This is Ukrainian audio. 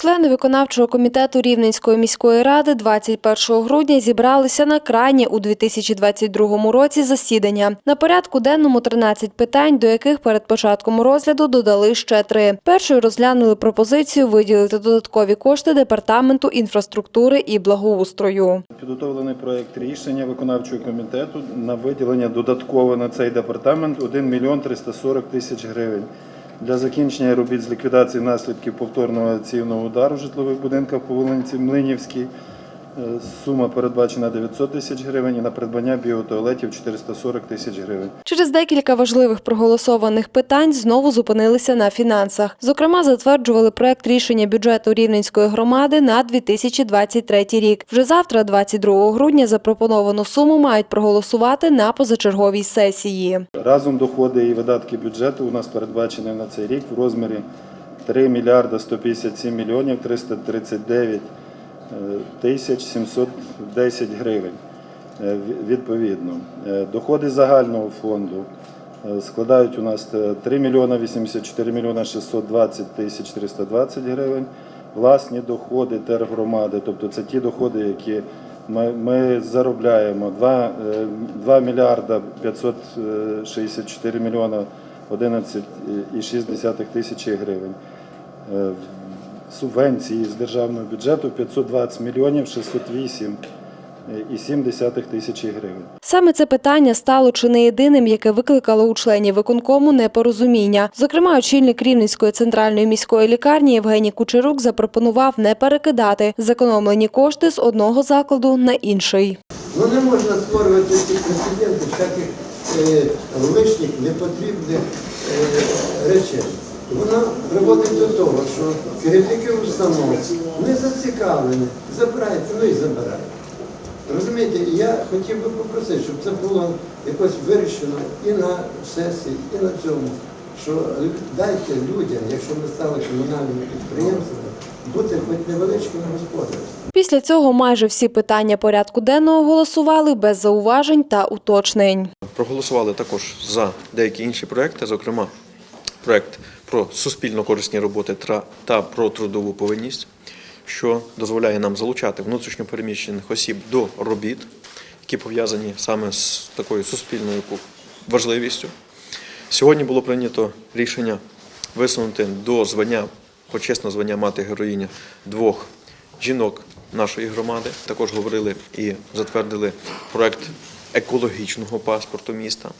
Члени виконавчого комітету Рівненської міської ради 21 грудня зібралися на крайнє у 2022 році засідання. На порядку денному 13 питань, до яких перед початком розгляду додали ще три. Першою розглянули пропозицію виділити додаткові кошти департаменту інфраструктури і благоустрою. Підготовлений проект рішення виконавчого комітету на виділення додатково на цей департамент 1 мільйон 340 тисяч гривень для закінчення робіт з ліквідації наслідків повторного авіаційного удару житлових будинках по вулиці Млинівській. Е, Сума передбачена 900 тисяч гривень і на придбання біотуалетів 440 тисяч гривень. Через декілька важливих проголосованих питань знову зупинилися на фінансах. Зокрема, затверджували проект рішення бюджету Рівненської громади на 2023 рік. Вже завтра, 22 грудня, запропоновану суму мають проголосувати на позачерговій сесії. Разом доходи і видатки бюджету у нас передбачені на цей рік в розмірі 3 мільярда 157 мільйонів 339 е, тисяч 710 гривень. Е, Відповідно, Е, доходи загального фонду е, складають у нас е, 3 мільйона 84 мільйона 620 тисяч 320 гривень. Власні доходи тергромади, тобто це ті доходи, які ми, ми заробляємо 2, 2 мільярда 564 мільйона 11,6 тисячі гривень. Субвенції з державного бюджету 520 мільйонів 608,7 тисячі гривень. Саме це питання стало чи не єдиним, яке викликало у членів виконкому непорозуміння. Зокрема, очільник Рівненської центральної міської лікарні Євгеній Кучерук запропонував не перекидати зекономлені кошти з одного закладу на інший. Ну не можна створювати ці прецеденти всяких е, лишніх, непотрібних е, речей. Вона приводить до того, що керівники установ не зацікавлені, забирайте, ну і забирайте. Розумієте, я хотів би попросити, щоб це було якось вирішено і на сесії, і на цьому, що дайте людям, якщо ми стали комунальними підприємствами, бути хоч невеличкими господарствами. Після цього майже всі питання порядку денного голосували без зауважень та уточнень. Проголосували також за деякі інші проекти, зокрема проект про суспільно корисні роботи та про трудову повинність, що дозволяє нам залучати внутрішньопереміщених осіб до робіт, які пов'язані саме з такою суспільною важливістю. Сьогодні було прийнято рішення висунути до звання, почесне звання мати героїня двох жінок нашої громади. Також говорили і затвердили проект екологічного паспорту міста.